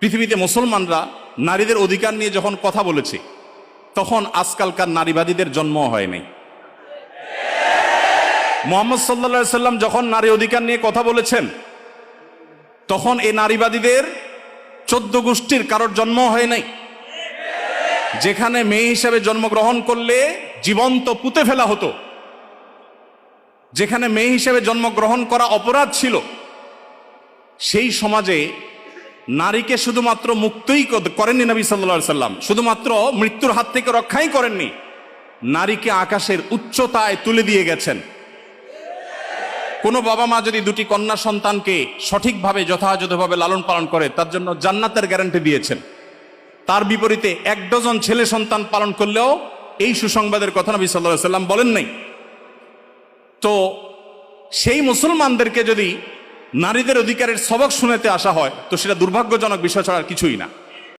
পৃথিবীতে মুসলমানরা নারীদের অধিকার নিয়ে যখন কথা বলেছে, তখন আজকালকার নারীবাদীদের জন্ম হয়নি মোহাম্মদ সাল্লা সাল্লাম যখন নারী অধিকার নিয়ে কথা বলেছেন, তখন এই নারীবাদীদের চোদ্দ গোষ্ঠীর কারোর জন্ম হয় নাই। যেখানে মেয়ে হিসেবে জন্মগ্রহণ করলে জীবন্ত পুঁতে ফেলা হতো। যেখানে মেয়ে হিসেবে জন্মগ্রহণ করা অপরাধ ছিল, সেই সমাজে নারীকে শুধুমাত্র মুক্তই করেননি নবী সাল্লা সাল্লাম। শুধুমাত্র মৃত্যুর হাত থেকে রক্ষাই করেননি। নারীকে আকাশের উচ্চতায় তুলে দিয়ে গেছেন। কোনো বাবা মা যদি দুটি কন্যা সন্তানকে সঠিকভাবে, যথাযথভাবে লালন পালন করে, তার জন্য জান্নাতের গ্যারান্টি দিয়েছেন। তার বিপরীতে এক ডজন ছেলে সন্তান পালন করলেও এই সুসংবাদের কথা নবী সাল্লাহ সাল্লাম বলেন নাই। তো সেই মুসলমানদেরকে যদি নারীদের অধিকারের সবক শুনেতে আসা হয় তো সেটা দুর্ভাগ্যজনক বিষয় ছাড়া আর কিছুই না।